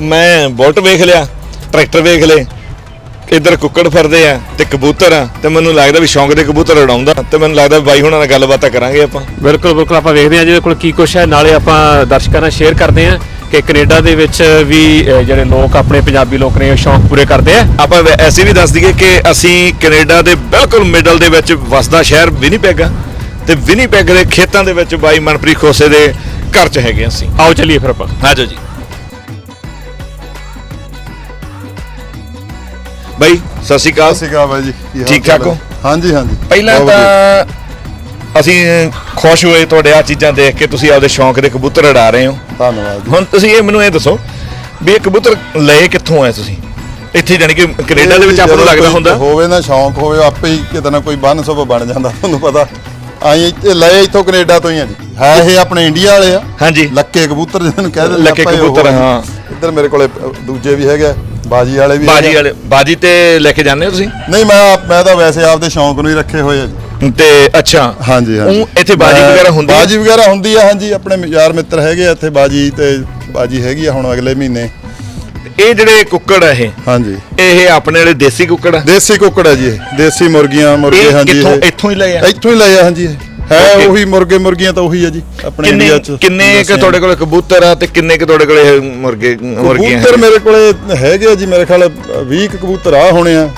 ਮੈਂ ਬੁਲਟ ਵੇਖ ਲਿਆ ਟਰੈਕਟਰ ਵੇਖ ਲਏ ਇੱਧਰ ਕੁੱਕੜ ਫਿਰਦੇ ਆ ਤੇ ਕਬੂਤਰ ਆ ਤੇ ਮੈਨੂੰ ਲੱਗਦਾ ਵੀ ਸ਼ੌਂਕ ਦੇ ਕਬੂਤਰ ਉਡਾਉਂਦਾ ਤੇ ਮੈਨੂੰ ਲੱਗਦਾ ਵੀ ਬਾਈ ਹੁਣਾਂ ਨਾਲ ਗੱਲਬਾਤਾਂ ਕਰਾਂਗੇ ਆਪਾਂ। ਬਿਲਕੁਲ ਬਿਲਕੁਲ ਆਪਾਂ ਵੇਖਦੇ ਹਾਂ ਜਿਹਦੇ ਕੋਲ ਕੀ ਕੁਛ ਹੈ। ਨਾਲੇ ਆਪਾਂ ਦਰਸ਼ਕਾਂ ਨਾਲ ਸ਼ੇਅਰ ਕਰਦੇ ਹਾਂ ਕਿ ਕੈਨੇਡਾ ਦੇ ਵਿੱਚ ਵੀ ਜਿਹੜੇ ਲੋਕ ਆਪਣੇ ਪੰਜਾਬੀ ਲੋਕ ਨੇ ਉਹ ਸ਼ੌਂਕ ਪੂਰੇ ਕਰਦੇ ਆ। ਆਪਾਂ ਐਸੀ ਵੀ ਦੱਸ ਦਈਏ ਕਿ ਅਸੀਂ ਕੈਨੇਡਾ ਦੇ ਬਿਲਕੁਲ ਮਿਡਲ ਦੇ ਵਿੱਚ ਵਸਦਾ ਸ਼ਹਿਰ ਵਿਨੀਪੈਗ ਆ ਤੇ ਵਿਨੀਪੈਗ ਦੇ ਖੇਤਾਂ ਦੇ ਵਿੱਚ ਬਾਈ ਮਨਪ੍ਰੀਤ ਖੋਸੇ ਦੇ ਘਰ 'ਚ ਹੈਗੇ ਅਸੀਂ। ਆਓ ਚੱਲੀਏ ਫਿਰ ਆਪਾਂ। ਆਜੋ ਜੀ। ਬਾਈ ਸਤਿ ਸ਼੍ਰੀ ਅਕਾਲ। ਸਤਿ ਸ਼੍ਰੀ ਅਕਾਲ ਬਾਈ ਜੀ ਕੀ ਹਾਲ ਠੀਕ ਠਾਕ ਚਾਲ ਹੈ? ਹਾਂਜੀ ਹਾਂਜੀ। ਪਹਿਲਾਂ ਬਹੁਤ। ਤਾਂ ਅਸੀਂ ਖੁਸ਼ ਹੋਏ ਤੁਹਾਡੇ ਆ ਚੀਜ਼ਾਂ ਦੇਖ ਕੇ ਤੁਸੀਂ ਆਪਦੇ ਸ਼ੌਂਕ ਦੇ ਕਬੂਤਰ ਉਡਾ ਰਹੇ ਹੋ। ਧੰਨਵਾਦ ਜੀ। ਹੁਣ ਤੁਸੀਂ ਇਹ ਮੈਨੂੰ ਇਹ ਦੱਸੋ ਵੀ ਇਹ ਕਬੂਤਰ ਲਏ ਕਿੱਥੋਂ ਆਏ ਤੁਸੀਂ? ਇੱਥੇ ਜਾਣੀ ਕਿ ਕੈਨੇਡਾ ਦੇ ਵਿੱਚ ਆਪਾਂ ਨੂੰ ਜਦੋਂ ਲੱਗਦਾ ਕੋਈ ਹੁੰਦਾ। ਹੋਵੇ ਨਾ ਸ਼ੌਂਕ ਹੋਵੇ ਆਪੇ ਹੀ ਕਿਤੇ ਨਾ ਕੋਈ ਬੰਨ ਸੁਭ ਬਣ ਜਾਂਦਾ ਤੁਹਾਨੂੰ ਪਤਾ। ਆਈ ਇੱਥੇ ਲਏ ਇੱਥੋਂ ਕੈਨੇਡਾ ਤੋਂ ਹੀ ਆ ਜੀ। ਹੈ ਇਹ ਆਪਣੇ ਇੰਡੀਆ ਵਾਲੇ ਆ। ਹਾਂਜੀ। ਲੱਕੇ ਕਬੂਤਰ ਜਿਹਨਾਂ ਨੂੰ ਕਹਿ ਦਿੰਦੇ ਲੱਕੇ ਕਬੂਤਰ। ਹਾਂ। ਇੱਧਰ ਮੇਰੇ ਕੋਲੇ ਅ, ਦੂਜੇ ਵੀ ਹੈਗੇ ਆ, ਬਾਜੀ ਵਾਲੇ ਵੀ ਬਾਜੀ ਹੈਗੇ ਆ। ਵਾਲੇ ਬਾਜੀ ਤੇ ਲੈ ਕੇ ਜਾਂਦੇ ਹੋ ਤੁਸੀਂ? ਨਹੀਂ ਮੈਂ ਮੈਂ ਤਾਂ ਵੈਸੇ ਆਪਦੇ ਸ਼ੌਂਕ ਨੂੰ ਹੀ ਰੱਖੇ ਹੋਏ ਆ ਜੀ। ਤੇ ਅੱਛਾ ਹਾਂਜੀ ਹਾਂਜੀ। ਊਂ ਇੱਥੇ ਬਾਜੀ ਮੈਂ- ਵਗੈਰਾ ਹੁੰਦੀ ਆ? ਬਾਜੀ ਵਗੈਰਾ ਹੁੰਦੀ ਆ ਹਾਂਜੀ ਆਪਣੇ ਯਾਰ ਮਿੱਤਰ ਹੈਗੇ ਆ ਇੱਥੇ ਬਾਜੀ ਤੇ ਬਾਜੀ ਹੈਗੀ ਆ ਹੁਣ ਅਗਲੇ ਮਹੀਨੇ। ਇਹ ਜਿਹੜੇ ਕੁੱਕੜ ਆ ਇਹ? ਹਾਂਜੀ। ਇਹ ਆਪਣੇ ਵਾਲੇ ਦੇਸੀ ਕੁੱਕੜ ਆ? ਦੇਸੀ ਕੁੱਕੜ ਹੈ ਜੀ ਇਹ। ਦੇਸੀ ਮੁਰਗੀਆਂ ਮੁਰਗੇ ਇਹ ਹਾਂਜੀ ਕਿੱਥੋਂ ਇਹ ਇੱਥੋਂ ਹੀ ਲਏ ਆ? ਇੱਥੋਂ ਹੀ ਲਏ ਆ ਹਾਂਜੀ ਇਹ। ਹੈ. ਉਹੀ ਮੁਰਗੇ ਮੁਰਗੀਆਂ ਤਾਂ ਉਹੀ ਆ ਜੀ ਆਪਣੇ ਇੰਡੀਆ ਚ। ਕਿੰਨੇ ਕਿ ਤੁਹਾਡੇ ਕੋਲ ਕਬੂਤਰ ਆ ਤੇ ਕਿੰਨੇ ਕਿ ਤੁਹਾਡੇ ਕੋਲ ਇਹ ਮੁਰਗੇ ਮੁਰਗੀਆਂ ਕਬੂਤਰ? ਮੇਰੇ ਕੋਲੇ ਹੈਗੇ ਆ ਜੀ ਮੇਰੇ ਖਿਆਲ 20 ਕੁ ਕਬੂਤਰ ਆ ਹੋਣੇ ਆ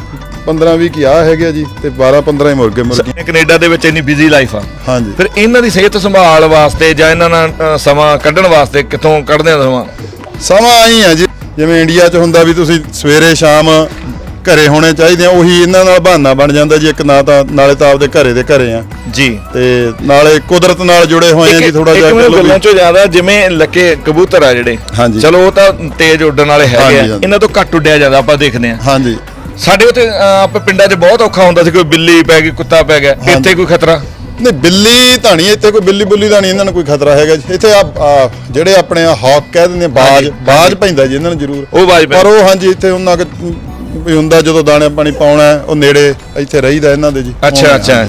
15 20 ਕੀ ਆ ਹੈਗੇ ਆ ਜੀ ਤੇ 12 15 ਹੀ ਮੁਰਗੇ ਮੁਰਗੀਆਂ ਕੈਨੇਡਾ ਦੇ ਵਿੱਚ ਇੰਨੀ ਬਿਜ਼ੀ ਲਾਈਫ ਆ। ਹਾਂਜੀ। ਫਿਰ ਇਹਨਾਂ ਦੀ ਸਿਹਤ ਸੰਭਾਲ ਵਾਸਤੇ ਜਾਂ ਇਹਨਾਂ ਨਾਲ ਸਮਾਂ ਕੱਢਣ ਵਾਸਤੇ ਕਿੱਥੋਂ ਕੱਢਦੇ ਆ ਸਮਾਂ? ਸਮਾਂ ਆਈ ਆ ਜੀ ਜਿਵੇਂ ਇੰਡੀਆ 'ਚ ਹੁੰਦਾ ਵੀ ਤੁਸੀਂ ਸਵੇਰੇ ਸ਼ਾਮ ਘਰੇ ਹੋਣੇ ਚਾਹੀਦੇ ਆ ਉਹੀ ਇਹਨਾਂ ਨਾਲ ਬਹਾਨਾ ਬਣ ਜਾਂਦਾ ਜੀ ਇੱਕ ਨਾ ਤਾਂ ਨਾਲੇ ਤਾਂ ਆਪਦੇ ਘਰੇ ਦੇ ਘਰੇ ਆ ਜੀ ਤੇ ਨਾਲੇ ਕੁਦਰਤ ਨਾਲ ਜੁੜੇ ਹੋਏ ਆ ਜੀ ਥੋੜਾ ਜਿਹਾ ਇੱਕ ਮੈਨੂੰ ਗੱਲਾਂ। ਚੋਂ ਜ਼ਿਆਦਾ ਜਿਵੇਂ ਲੱਕੇ ਕਬੂਤਰ ਆ ਜਿਹੜੇ। ਚਲੋ ਉਹ ਤਾਂ ਤੇਜ਼ ਉੱਡਣ ਵਾਲੇ ਹੈਗੇ ਆ। ਇਹਨਾਂ ਤੋਂ ਘੱਟ ਉੱਡਿਆ ਜਾਂਦਾ ਆਪਾਂ ਦੇਖਦੇ ਆ ਹਾਂਜੀ ਸਾਡੇ ਉੱਤੇ ਆਪਾਂ ਪਿੰਡਾਂ 'ਚ ਬਹੁਤ ਔਖਾ ਹੁੰਦਾ ਸੀ ਕੋਈ ਬਿੱਲੀ ਪੈ ਗਈ ਕੁੱਤਾ ਪੈ ਗਿਆ। ਇੱਥੇ ਕੋਈ ਖਤਰਾ ਨਹੀਂ ਬਿੱਲੀ ਤਾਂ ਨਹੀਂ ਇੱਥੇ ਕੋਈ ਬਿੱਲੀ ਬੁੱਲੀ ਦਾ ਨਹੀਂ ਇਹਨਾਂ ਨੂੰ ਕੋਈ ਖਤਰਾ ਹੈਗਾ ਜੀ ਇੱਥੇ ਆ ਜਿਹੜੇ ਆਪਣੇ ਹੌਕ ਕਹਿ ਦਿੰਦੇ ਬਾਜ ਬਾਜ ਪੈਂਦਾ ਜੀ ਇਹਨਾਂ ਨੂੰ ਜ਼ਰੂਰ ਉਹ ਬਾਜ ਪਰ ਉਹ ਹਾਂਜੀ ਇੱਥੇ ਉਹਨਾਂ ਕੁ ਵੀ ਹੁੰਦਾ ਜਦੋਂ ਦਾਣੇ ਪਾਣੀ ਪਾਉਣਾ ਉਹ ਨੇੜੇ ਇੱਥੇ ਰਹੀਦਾ ਇਹਨਾਂ ਦੇ ਜੀ। ਅੱਛਾ ਅੱਛਾ।